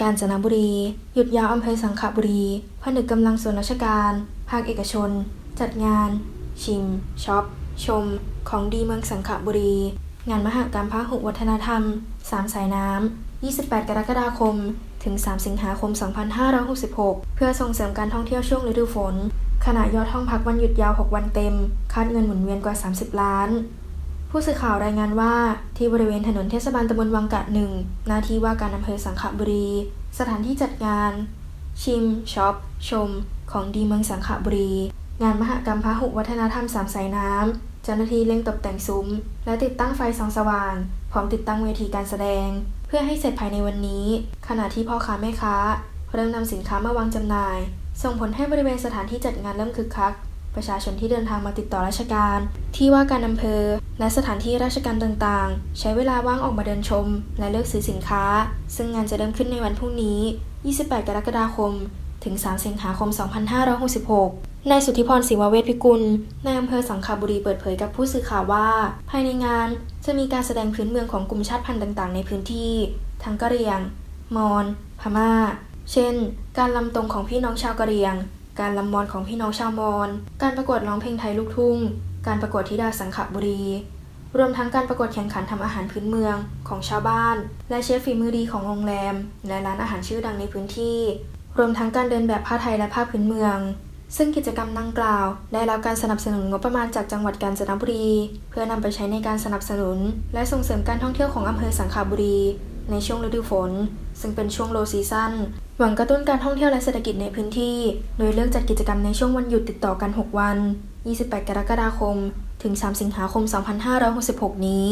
กาญจนบุรี หยุดยาวอำเภอสังขบุรี ผนึกกำลังส่วนราชการ ภาคเอกชน จัดงาน ชิม ช็อป ชม ของดีเมืองสังขบุรี งานมหกรรมพหุวัฒนธรรม สามสายน้ำ 28 กรกฎาคม ถึง 3 สิงหาคม 2566 เพื่อส่งเสริมการท่องเที่ยวช่วงฤดูฝน ขณะยอดห้องพักวันหยุดยาว 6 วันเต็ม คาดเงินหมุนเวียนกว่า 30 ล้าน ผู้สื่อข่าวรายงานว่าที่บริเวณถนนเทศบาลตำบลวังกะหนึ่งหน้าที่ว่าการอำเภอสังขบุรี สถานที่จัดงาน ชิมช็อป ชม ของดีเมืองสังขบุรี งานมหกรรมพหุวัฒนธรรมสามสายน้ำเจ้าหน้าที่เร่งตกแต่งซุ้ม และติดตั้งไฟส่องสว่าง พร้อมติดตั้งเวทีการแสดง เพื่อให้เสร็จภายในวันนี้ ขณะที่พ่อค้าแม่ค้าเริ่มนำสินค้ามาวางจำหน่าย ส่งผลให้บริเวณสถานที่จัดงานเริ่มคึกคัก ประชาชนที่เดินทางมาติดต่อราชการ ที่ว่าการอำเภอ และสถานที่ราชการต่างๆ ใช้เวลาว่างออกมาเดินชม และเลือกซื้อสินค้า ซึ่งงานจะเริ่มขึ้นในวันพรุ่งนี้ 28 กรกฎาคม ถึง 3 สิงหาคม 2566 นายสุทธิพรศิวเวชพิกุลนายอำเภอสังขบุรีเปิดเผยกับผู้สื่อข่าวว่า ภายในงานจะมีการแสดงพื้นเมืองของกลุ่มชาติพันธุ์ต่าง ๆ ในพื้นที่ ทั้งกะเหรี่ยง มอญ พม่า เช่น การลำตรงของพี่น้องชาวกะเหรี่ยง การลำมอนของพี่น้องชาวมอญ การประกวดร้องเพลงไทยลูกทุ่ง การประกวดธิดาสังขบุรี รวมทั้งการประกวดแข่งขันทำอาหารพื้นเมืองของชาวบ้าน และเชฟฝีมือดีของโรงแรม และร้านอาหารชื่อดังในพื้นที่ รวมทั้งการเดินแบบผ้าไทยและผ้าพื้นเมือง ซึ่งกิจกรรมดังกล่าว ได้รับการสนับสนุนงบประมาณจากจังหวัดกาญจนบุรี เพื่อนำไปใช้ในการสนับสนุน และส่งเสริมการท่องเที่ยวของอำเภอสังขบุรี ในช่วงฤดูฝน ซึ่งเป็นช่วงโลซีซั่น หวังกระตุ้นการท่องเที่ยวและเศรษฐกิจในพื้นที่ โดยเลือกจัดกิจกรรมในช่วงวันหยุดติดต่อกัน 6 วัน 28 กรกฎาคม ถึง 3 สิงหาคม 2566 นี้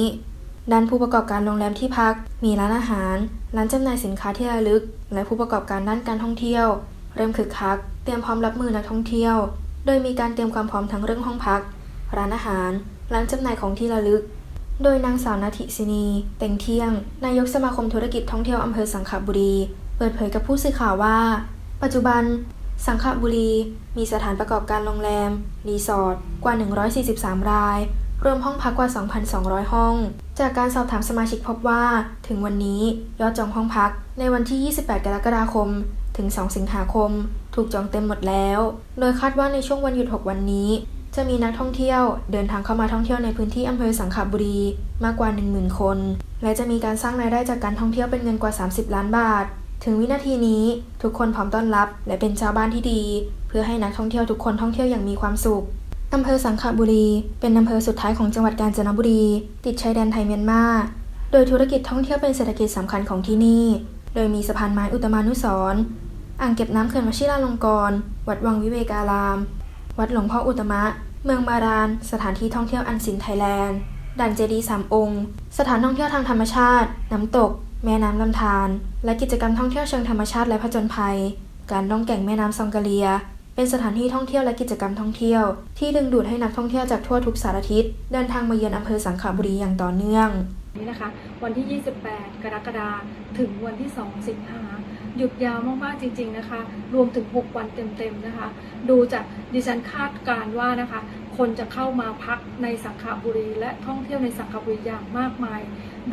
ด้านผู้ประกอบการโรงแรมที่พัก มีร้านอาหาร ร้านจำหน่ายสินค้าที่ระลึก และผู้ประกอบการด้านการท่องเที่ยว เริ่มคึกคัก เตรียมพร้อมรับมือนักท่องเที่ยว โดยมีการเตรียมความพร้อมทั้งเรื่องห้องพัก ร้านอาหาร ร้านจำหน่ายของที่ระลึกโดยนางสาวนาทิศินี เต็งเที่ยง นายกสมาคมธุรกิจท่องเที่ยวอำเภอสังขบุรี เปิดเผยกับผู้สื่อข่าวว่า ปัจจุบัน สังขบุรี มีสถานประกอบการโรงแรม รีสอร์ทกว่า 143 ราย รวมห้องพักกว่า 2,200 ห้อง จากการสอบถามสมาชิกพบว่า ถึงวันนี้ยอดจองห้องพักในวันที่ 28 กรกฎาคม ถึง 2 สิงหาคม ถูกจองเต็มหมดแล้ว โดยคาดว่าในช่วงวันหยุด 6 วันนี้จะมีนักท่องเที่ยวเดินทางเข้ามาท่องเที่ยวในพื้นที่อำเภอสังขบุรีมากกว่า 10,000 คน และจะมีการสร้างรายได้จากการท่องเที่ยวเป็นเงินกว่า 30 ล้านบาท ถึงวินาทีนี้ทุกคนพร้อมต้อนรับ และเป็นชาวบ้านที่ดี เพื่อให้นักท่องเที่ยวทุกคนท่องเที่ยวอย่างมีความสุขอำเภอสังขบุรี เป็นอำเภอสุดท้ายของจังหวัดกาญจนบุรี ติดชายแดนไทยเมียนมา โดยธุรกิจท่องเที่ยวเป็นเศรษฐกิจสำคัญของที่นี่ โดยมีสะพานไม้อุตมานุสรณ์อ่างเก็บน้ำเขื่อนวชิราลงกรณ์วัดวังวิเวการาม วัดหลวงพ่ออุตมะ เมืองบารานสถานที่ท่องเที่ยวอันซินไทยแลนด์ด่านเจดีย์สามองค์ สถานท่องเที่ยวทางธรรมชาติ น้ำตก แม่น้ำลำธารและกิจกรรมท่องเที่ยวเชิงธรรมชาติและผจญภัย การล่องแก่งแม่น้ำซองกาเลีย เป็นสถานที่ท่องเที่ยวและกิจกรรมท่องเที่ยว ที่ดึงดูดให้นักท่องเที่ยวจากทั่วทุกสารทิศเดินทางมาเยือนอำเภอสังขบุรีอย่างต่อเนื่องนี่นะคะวันที่ 28 กรกฎาคมถึงวันที่ 2 สิงหาหยุดยาวมากๆจริง ๆนะคะ รวมถึง 6 วันเต็มๆนะคะ ดูจากดิฉันคาดการว่านะคะ คนจะเข้ามาพักในสังขบุรี และท่องเที่ยวในสังขบุรีอย่างมากมาย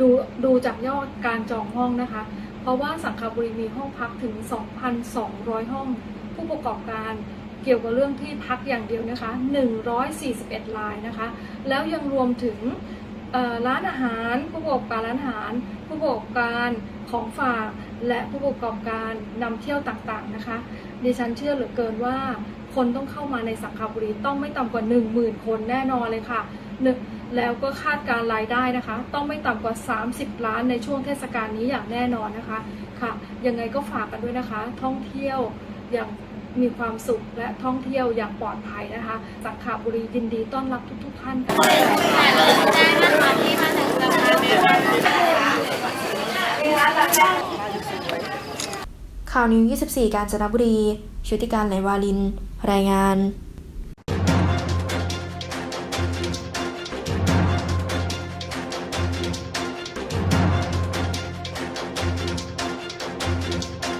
ดูดูจากยอดการจองห้องนะคะ เพราะว่าสังขบุรีมีห้องพักถึง 2,200 ห้อง ผู้ประกอบการเกี่ยวกับเรื่องที่พักอย่างเดียวนะคะ 141รายนะคะ แล้วยังรวมถึงร้านอาหารผู้ประกอบการร้านอาหาร ผู้ประกอบการของฝากและผู้ประกอบการนำเที่ยวต่างๆนะคะ ดิฉันเชื่อเหลือเกินว่า คนต้องเข้ามาในสังขบุรีต้องไม่ต่ำกว่า 1 0,000 คนแน่นอนเลยค่ะ แล้วก็คาดการรายได้นะคะ ต้องไม่ต่ำกว่า 30 ล้านในช่วงเทศกาลนี้อย่างแน่นอนนะคะค่ะ ยังไงก็ฝากกันด้วยนะคะ ท่องเที่ยวอย่างมีความสุขและท่องเที่ยวอย่างปลอดภัยนะคะ สังขบุรียินดีต้อนรับทุกๆท่านค่ะข่าวนิว 24 การจนบุรีชุติการไหลวาลิน รายงาน